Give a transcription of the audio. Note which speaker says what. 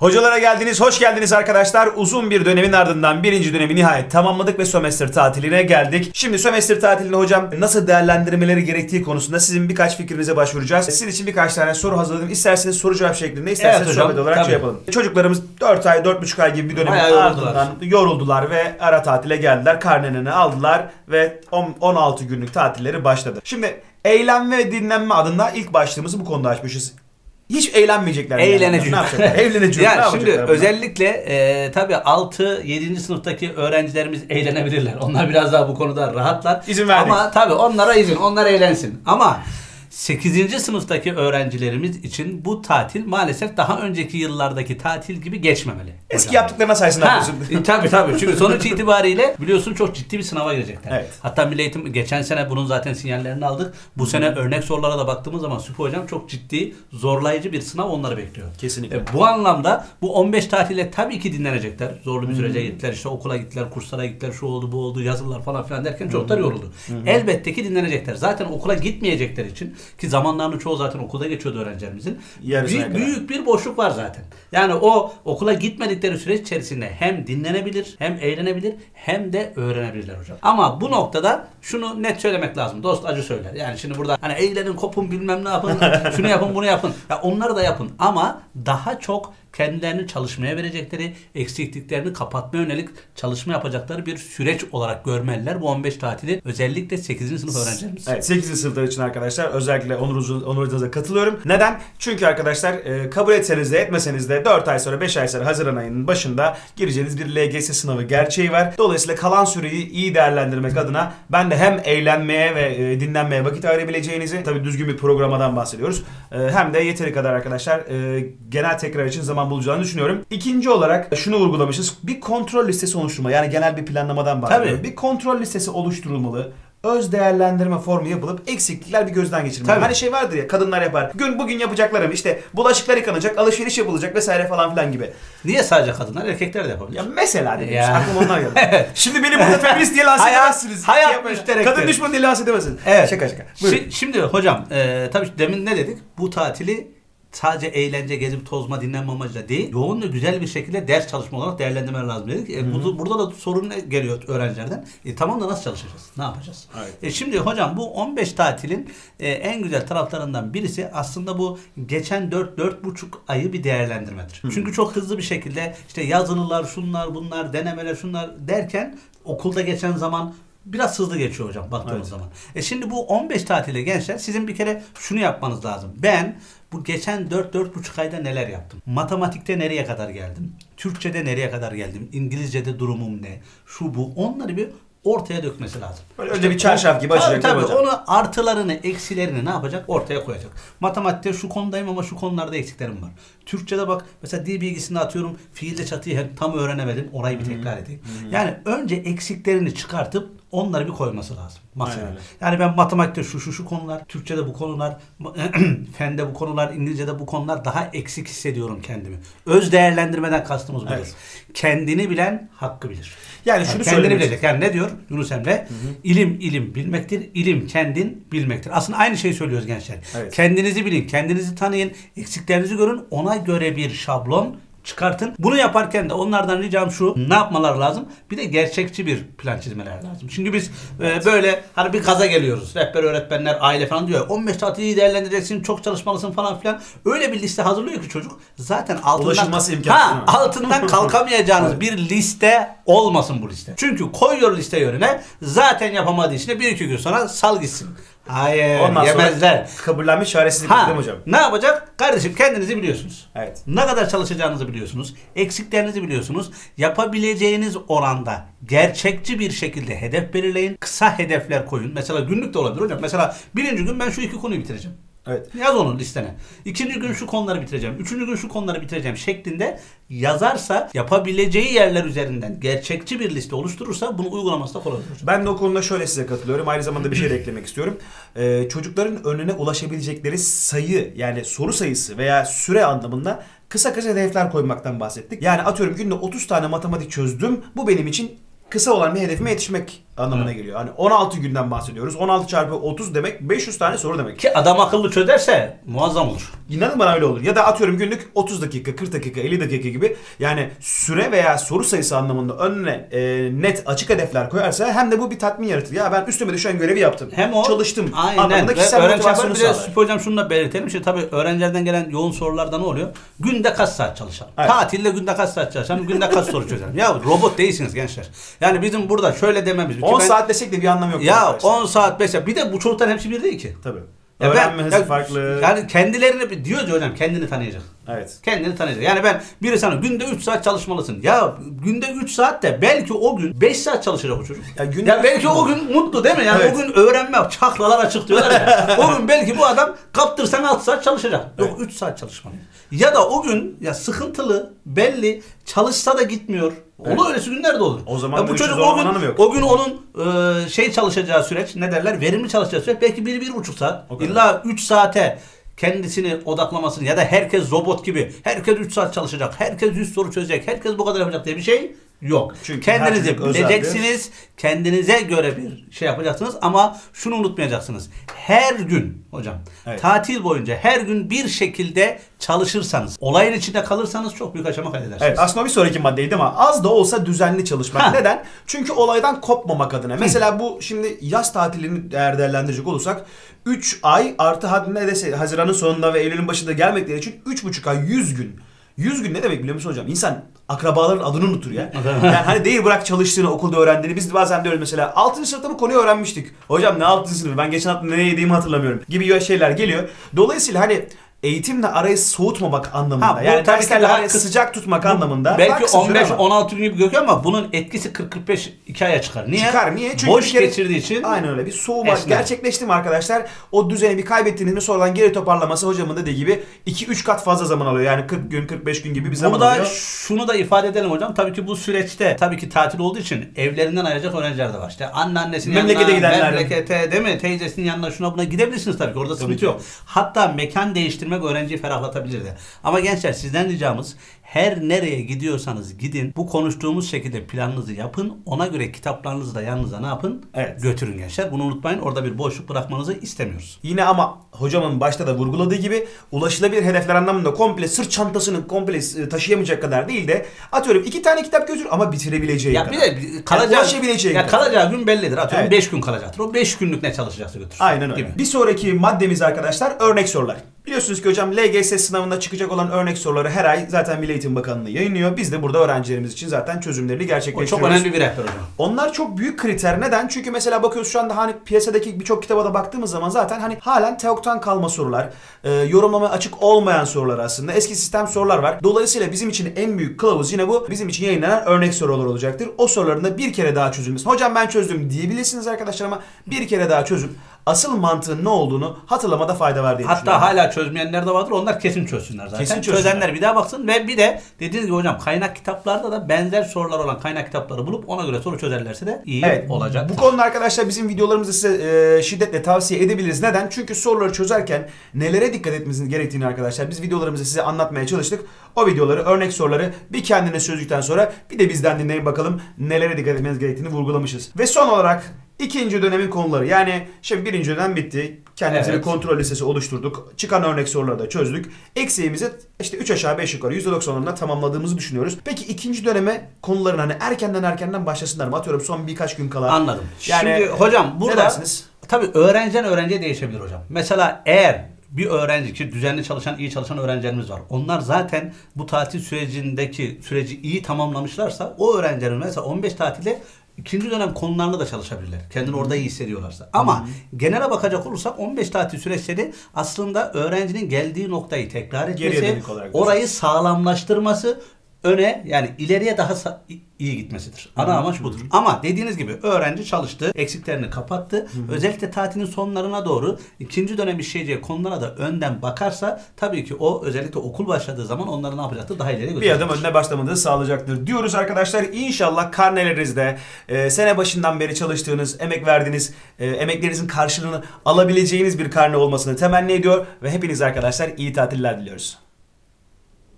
Speaker 1: Hocalara geldiniz, hoş geldiniz arkadaşlar. Uzun bir dönemin ardından birinci dönemi nihayet tamamladık ve sömestr tatiline geldik. Şimdi sömestr tatilini hocam nasıl değerlendirmeleri gerektiği konusunda sizin birkaç fikrinize başvuracağız. Sizin için birkaç tane soru hazırladım. İsterseniz soru cevap şeklinde, isterseniz
Speaker 2: Evet hocam,
Speaker 1: sohbet olarak
Speaker 2: tabii.
Speaker 1: şey yapalım. Çocuklarımız 4 ay, 4,5 ay gibi bir dönemin
Speaker 2: Bayağı yoruldular.
Speaker 1: ardından yoruldular ve ara tatile geldiler. Karnelerini aldılar ve on- 16 günlük tatilleri başladı. Şimdi eğlenme ve dinlenme adında ilk başlığımızı bu konuda açmışız. Hiç eğlenmeyecekler. mi yani?
Speaker 2: Eğlenecek.
Speaker 1: Ne? Eğlenecek.
Speaker 2: yani şimdi özellikle e, tabii 6-7. sınıftaki öğrencilerimiz eğlenebilirler. Onlar biraz daha bu konuda rahatlar.
Speaker 1: İzin verdik.
Speaker 2: Ama tabii onlara izin, onlar eğlensin. Ama 8. sınıftaki öğrencilerimiz için bu tatil maalesef daha önceki yıllardaki tatil gibi geçmemeli.
Speaker 1: Eski
Speaker 2: hocam.
Speaker 1: yaptıklarına saysın
Speaker 2: Ha,
Speaker 1: yapıyorsun.
Speaker 2: e, tabii tabii. Çünkü sonuç itibariyle biliyorsun çok ciddi bir sınava girecekler.
Speaker 1: Evet.
Speaker 2: Hatta Milli Eğitim geçen sene bunun zaten sinyallerini aldık. Bu sene örnek sorulara da baktığımız zaman Süper Hocam çok ciddi, zorlayıcı bir sınav onları bekliyor.
Speaker 1: Kesinlikle.
Speaker 2: E, bu anlamda bu 15 tatile tabii ki dinlenecekler. Zorlu bir sürece gittiler. işte okula gittiler, kurslara gittiler, şu oldu, bu oldu, yazılar falan filan derken çoklar yoruldu. Elbette ki dinlenecekler. Zaten okula gitmeyecekler için ki zamanlarının çoğu zaten okulda geçiyordu öğrencilerimizin.
Speaker 1: Yarısına
Speaker 2: Bir-
Speaker 1: kadar.
Speaker 2: büyük bir boşluk var zaten. Yani o okula gitmedikleri süreç içerisinde hem dinlenebilir, hem eğlenebilir, hem de öğrenebilirler hocam. Ama bu noktada şunu net söylemek lazım. Dost acı söyler. Yani şimdi burada hani eğlenin, kopun, bilmem ne yapın, şunu yapın, bunu yapın. Ya onları da yapın ama daha çok kendilerini çalışmaya verecekleri, eksikliklerini kapatmaya yönelik çalışma yapacakları bir süreç olarak görmeliler bu 15 tatili. Özellikle 8. sınıf öğrencilerimiz.
Speaker 1: Evet 8. sınıflar için arkadaşlar özellikle Onur, Uzun- katılıyorum. Neden? Çünkü arkadaşlar e, kabul etseniz de etmeseniz de 4 ay sonra 5 ay sonra Haziran ayının başında gireceğiniz bir LGS sınavı gerçeği var. Dolayısıyla kalan süreyi iyi değerlendirmek adına ben de hem eğlenmeye ve e, dinlenmeye vakit ayırabileceğinizi tabii düzgün bir programadan bahsediyoruz. E, hem de yeteri kadar arkadaşlar genel tekrar için zaman bulacağını düşünüyorum. İkinci olarak şunu vurgulamışız. Bir kontrol listesi oluşturma yani genel bir planlamadan bahsediyorum.
Speaker 2: Tabii.
Speaker 1: Bir kontrol listesi oluşturulmalı öz değerlendirme formu yapılıp eksiklikler bir gözden geçirilmeli.
Speaker 2: Tabii.
Speaker 1: Hani şey vardır ya kadınlar yapar. Gün bugün yapacaklarım işte bulaşıklar yıkanacak, alışveriş yapılacak vesaire falan filan gibi.
Speaker 2: Niye sadece kadınlar? Erkekler de yapabilir.
Speaker 1: Ya mesela dedim.
Speaker 2: Ya.
Speaker 1: işte, Aklıma onlar geldi. Şimdi beni burada feminist diye lanse
Speaker 2: Hayat-
Speaker 1: edemezsiniz.
Speaker 2: hayat
Speaker 1: yapmayın.
Speaker 2: müşterektir.
Speaker 1: Kadın düşmanı diye lanse edemezsiniz.
Speaker 2: Evet.
Speaker 1: Şaka şaka. Buyurun.
Speaker 2: Şi- Şimdi hocam e, tabii demin ne dedik? Bu tatili sadece eğlence, gezip tozma, dinlenme amacıyla değil, yoğun ve güzel bir şekilde ders çalışma olarak değerlendirmeler lazım dedik. E, burada, burada da sorun ne geliyor öğrencilerden? E, tamam da nasıl çalışacağız? Ne yapacağız?
Speaker 1: Evet.
Speaker 2: E, şimdi hocam bu 15 tatilin e, en güzel taraflarından birisi aslında bu geçen 4-4,5 ayı bir değerlendirmedir. Çünkü çok hızlı bir şekilde işte yazılılar, şunlar, bunlar, denemeler, şunlar derken okulda geçen zaman biraz hızlı geçiyor hocam baktığımız
Speaker 1: Evet.
Speaker 2: zaman. E şimdi bu 15 tatile gençler sizin bir kere şunu yapmanız lazım. Ben bu geçen 4-4,5 ayda neler yaptım? Matematikte nereye kadar geldim? Türkçede nereye kadar geldim? İngilizce'de durumum ne? Şu bu. Onları bir ortaya dökmesi lazım.
Speaker 1: Böyle önce bir çarşaf gibi açacak,
Speaker 2: Tabii, tabii. Onu artılarını, eksilerini ne yapacak? Ortaya koyacak. Matematikte şu konudayım ama şu konularda eksiklerim var. Türkçede bak mesela dil bilgisini atıyorum. Fiilde çatıyı tam öğrenemedim. Orayı bir tekrar edeyim. Yani önce eksiklerini çıkartıp onları bir koyması lazım. Masaya.
Speaker 1: Aynen.
Speaker 2: Yani ben matematikte şu şu şu konular, Türkçede bu konular, fende bu konular, İngilizce'de bu konular daha eksik hissediyorum kendimi. Öz değerlendirmeden kastımız budur.
Speaker 1: Evet.
Speaker 2: Kendini bilen hakkı bilir.
Speaker 1: Yani şunu
Speaker 2: kendini bilecek. Yani ne diyor Yunus Emre? İlim ilim bilmektir, ilim kendin bilmektir. Aslında aynı şeyi söylüyoruz gençler.
Speaker 1: Evet.
Speaker 2: Kendinizi bilin, kendinizi tanıyın, eksiklerinizi görün, ona göre bir şablon çıkartın. Bunu yaparken de onlardan ricam şu. Ne yapmalar lazım? Bir de gerçekçi bir plan çizmeler lazım. Çünkü biz e, böyle hani bir gaza geliyoruz. Rehber öğretmenler, aile falan diyor. 15 saati iyi değerlendireceksin, çok çalışmalısın falan filan. Öyle bir liste hazırlıyor ki çocuk. Zaten altından
Speaker 1: Ulaşılması imkansız
Speaker 2: Ha, altından kalkamayacağınız bir liste olmasın bu liste. Çünkü koyuyor liste yönüne zaten yapamadığı için de bir iki gün sonra sal gitsin. Hayır
Speaker 1: Ondan
Speaker 2: yemezler.
Speaker 1: sonra kabullenmiş çaresizlik
Speaker 2: Ha,
Speaker 1: değil hocam?
Speaker 2: ne yapacak? Kardeşim kendinizi biliyorsunuz.
Speaker 1: Evet.
Speaker 2: Ne kadar çalışacağınızı biliyorsunuz. Eksiklerinizi biliyorsunuz. Yapabileceğiniz oranda gerçekçi bir şekilde hedef belirleyin. Kısa hedefler koyun. Mesela günlük de olabilir hocam. Mesela birinci gün ben şu iki konuyu bitireceğim.
Speaker 1: Evet.
Speaker 2: Yaz onu listene. İkinci gün şu konuları bitireceğim. Üçüncü gün şu konuları bitireceğim şeklinde yazarsa yapabileceği yerler üzerinden gerçekçi bir liste oluşturursa bunu uygulaması da kolay olur.
Speaker 1: Ben de o konuda şöyle size katılıyorum. Aynı zamanda bir şey de eklemek istiyorum. Ee, çocukların önüne ulaşabilecekleri sayı yani soru sayısı veya süre anlamında kısa kısa hedefler koymaktan bahsettik. Yani atıyorum günde 30 tane matematik çözdüm. Bu benim için kısa olan bir hedefime yetişmek anlamına geliyor. Hani 16 günden bahsediyoruz. 16 çarpı 30 demek 500 tane soru demek.
Speaker 2: Ki adam akıllı çözerse muazzam olur.
Speaker 1: İnanın bana öyle olur. Ya da atıyorum günlük 30 dakika, 40 dakika, 50 dakika gibi yani süre veya soru sayısı anlamında önüne e, net açık hedefler koyarsa hem de bu bir tatmin yaratır. Ya ben üstüme düşen görevi yaptım.
Speaker 2: Hem o
Speaker 1: çalıştım.
Speaker 2: Aynen. Ve
Speaker 1: kişisel
Speaker 2: öğrenci
Speaker 1: motivasyonu
Speaker 2: bir de. Süper hocam şunu da belirtelim. İşte tabii öğrencilerden gelen yoğun sorularda ne oluyor? Günde kaç saat çalışalım?
Speaker 1: Evet.
Speaker 2: Tatilde günde kaç saat çalışalım? Günde kaç soru çözelim? Ya robot değilsiniz gençler. Yani bizim burada şöyle dememiz. Çünkü
Speaker 1: 10
Speaker 2: ben-
Speaker 1: saat desek de bir anlamı yok.
Speaker 2: Ya
Speaker 1: arkadaşlar.
Speaker 2: 10 saat 5 saat. Bir de bu çocukların hepsi bir değil ki.
Speaker 1: Tabii.
Speaker 2: Ya ben- ya-
Speaker 1: farklı.
Speaker 2: Yani kendilerini diyoruz ya hocam kendini tanıyacak.
Speaker 1: Evet.
Speaker 2: Kendini tanıyacak. Yani ben biri sana günde 3 saat çalışmalısın. Ya günde 3 saat de belki o gün 5 saat çalışacak o çocuk.
Speaker 1: Ya
Speaker 2: Ya,
Speaker 1: günde-
Speaker 2: belki o gün mutlu değil mi? Yani
Speaker 1: Evet.
Speaker 2: o gün öğrenme, çakralar açık diyorlar ya. o gün belki bu adam kaptırsan 6 saat çalışacak. Yok 3 saat çalışmalı. Ya da o gün ya sıkıntılı, belli, çalışsa da gitmiyor.
Speaker 1: Evet.
Speaker 2: Olur öylesi günler de olur.
Speaker 1: O zaman
Speaker 2: ya bu çocuk o gün,
Speaker 1: yok.
Speaker 2: o gün onun e, şey çalışacağı süreç ne derler? Verimli çalışacağı süreç belki 1 bir, buçuk saat.
Speaker 1: O kadar.
Speaker 2: İlla 3 saate kendisini odaklamasını ya da herkes robot gibi herkes 3 saat çalışacak, herkes 100 soru çözecek, herkes bu kadar yapacak diye bir şey yok.
Speaker 1: Çünkü her
Speaker 2: Kendinizi
Speaker 1: çocuk özeldir.
Speaker 2: bileceksiniz, kendinize göre bir şey yapacaksınız ama şunu unutmayacaksınız. Her gün hocam
Speaker 1: Evet.
Speaker 2: tatil boyunca her gün bir şekilde çalışırsanız, olayın içinde kalırsanız çok büyük aşama kaydedersiniz.
Speaker 1: Evet aslında bir sonraki maddeydi ama az da olsa düzenli çalışmak.
Speaker 2: Ha.
Speaker 1: Neden? Çünkü olaydan kopmamak adına. Mesela bu şimdi yaz tatilini eğer değerlendirecek olursak 3 ay artı hadi ne dese Haziran'ın sonunda ve Eylül'ün başında gelmekleri için 3,5 ay 100 gün. 100 gün ne demek biliyor musun hocam? İnsan akrabaların adını unutur ya. yani hani değil bırak çalıştığını, okulda öğrendiğini. Biz de bazen diyoruz mesela 6. sınıfta bu konuyu öğrenmiştik. Hocam ne 6. sınıfı? Ben geçen hafta ne yediğimi hatırlamıyorum. Gibi şeyler geliyor. Dolayısıyla hani eğitimle arayı soğutmamak anlamında.
Speaker 2: Ha, bu
Speaker 1: yani
Speaker 2: tabii ki daha kısa-
Speaker 1: sıcak tutmak anlamında. daha
Speaker 2: Belki
Speaker 1: kısa süre ama.
Speaker 2: 15-16 gün gibi gözüküyor ama bunun etkisi 40-45 2 aya çıkar. Niye?
Speaker 1: Çıkar niye? Çünkü
Speaker 2: Boş
Speaker 1: kere-
Speaker 2: geçirdiği için.
Speaker 1: Aynen öyle. Bir soğuma
Speaker 2: esner.
Speaker 1: gerçekleşti mi arkadaşlar? O düzeni bir kaybettiğiniz mi sonradan geri toparlaması hocamın dediği gibi 2-3 kat fazla zaman alıyor. Yani 40 gün 45 gün gibi bir zaman
Speaker 2: Burada
Speaker 1: alıyor.
Speaker 2: şunu da ifade edelim hocam. Tabii ki bu süreçte tabii ki tatil olduğu için evlerinden ayıracak öğrenciler de var. İşte anneannesinin
Speaker 1: Memlekete
Speaker 2: yanına, memlekete değil mi? Teyzesinin yanına şuna buna gidebilirsiniz tabii ki. Orada sıkıntı
Speaker 1: ki.
Speaker 2: yok. Hatta mekan değiştirmek öğrenciyi ferahlatabilir de. Ama gençler sizden ricamız her nereye gidiyorsanız gidin. Bu konuştuğumuz şekilde planınızı yapın. Ona göre kitaplarınızı da yanınıza ne yapın?
Speaker 1: Evet.
Speaker 2: Götürün gençler. Bunu unutmayın. Orada bir boşluk bırakmanızı istemiyoruz.
Speaker 1: Yine ama hocamın başta da vurguladığı gibi ulaşılabilir hedefler anlamında komple sırt çantasını komple e, taşıyamayacak kadar değil de atıyorum iki tane kitap götür ama bitirebileceği
Speaker 2: Ya
Speaker 1: kadar.
Speaker 2: bir de kalacağı,
Speaker 1: ulaşabileceği
Speaker 2: ya
Speaker 1: kadar.
Speaker 2: kalacağı gün bellidir. Atıyorum
Speaker 1: Evet.
Speaker 2: 5 gün kalacaktır. O 5 günlük ne çalışacaksa götür.
Speaker 1: Aynen öyle.
Speaker 2: Gibi.
Speaker 1: Bir sonraki maddemiz arkadaşlar örnek sorular. Biliyorsunuz ki hocam LGS sınavında çıkacak olan örnek soruları her ay zaten Milli Eğitim Bakanlığı yayınlıyor. Biz de burada öğrencilerimiz için zaten çözümlerini
Speaker 2: O
Speaker 1: gerçekleştiriyoruz.
Speaker 2: çok önemli bir rehber hocam.
Speaker 1: Onlar çok büyük kriter. Neden? Çünkü mesela bakıyoruz şu anda hani piyasadaki birçok kitaba da baktığımız zaman zaten hani halen teoktan kalma sorular, e, yorumlama açık olmayan sorular aslında. Eski sistem sorular var. Dolayısıyla bizim için en büyük kılavuz yine bu. Bizim için yayınlanan örnek sorular olacaktır. O soruların da bir kere daha çözülmesi. Hocam ben çözdüm diyebilirsiniz arkadaşlar ama bir kere daha çözüp asıl mantığın ne olduğunu hatırlamada fayda var diye
Speaker 2: Hatta hala çözmeyenler de vardır. Onlar kesin çözsünler zaten.
Speaker 1: Kesin çözsünler.
Speaker 2: Çözenler bir daha baksın ve bir de dediğiniz gibi hocam kaynak kitaplarda da benzer sorular olan kaynak kitapları bulup ona göre soru çözerlerse de iyi
Speaker 1: Evet.
Speaker 2: olacak.
Speaker 1: Bu konuda arkadaşlar bizim videolarımızı size e, şiddetle tavsiye edebiliriz. Neden? Çünkü soruları çözerken nelere dikkat etmeniz gerektiğini arkadaşlar biz videolarımızı size anlatmaya çalıştık. O videoları, örnek soruları bir kendine çözdükten sonra bir de bizden dinleyin bakalım nelere dikkat etmeniz gerektiğini vurgulamışız. Ve son olarak ikinci dönemin konuları. Yani şimdi birinci dönem bitti. Kendimize
Speaker 2: Evet.
Speaker 1: bir kontrol listesi oluşturduk. Çıkan örnek soruları da çözdük. Eksiğimizi işte 3 aşağı 5 yukarı %90'larına tamamladığımızı düşünüyoruz. Peki ikinci döneme konuların hani erkenden erkenden başlasınlar mı? Atıyorum son birkaç gün kala.
Speaker 2: Anladım.
Speaker 1: Yani
Speaker 2: Şimdi hocam burada tabii öğrenciden öğrenciye değişebilir hocam. Mesela eğer bir öğrenci ki düzenli çalışan, iyi çalışan öğrencilerimiz var. Onlar zaten bu tatil sürecindeki süreci iyi tamamlamışlarsa o öğrencilerin mesela 15 tatilde ikinci dönem konularında da çalışabilirler. Kendini orada iyi hissediyorlarsa. Ama genele bakacak olursak 15 tatil süreçleri aslında öğrencinin geldiği noktayı tekrar etmesi, orayı sağlamlaştırması öne yani ileriye daha iyi gitmesidir. Ana amaç budur. Ama dediğiniz gibi öğrenci çalıştı, eksiklerini kapattı. Özellikle tatilin sonlarına doğru ikinci dönem işleyeceği konulara da önden bakarsa tabii ki o özellikle okul başladığı zaman onları ne yapacaktır? Daha ileri
Speaker 1: bir
Speaker 2: götürecektir.
Speaker 1: adım önüne başlamanızı sağlayacaktır diyoruz arkadaşlar. İnşallah karnelerinizde e, sene başından beri çalıştığınız, emek verdiğiniz, e, emeklerinizin karşılığını alabileceğiniz bir karne olmasını temenni ediyor ve hepiniz arkadaşlar iyi tatiller diliyoruz.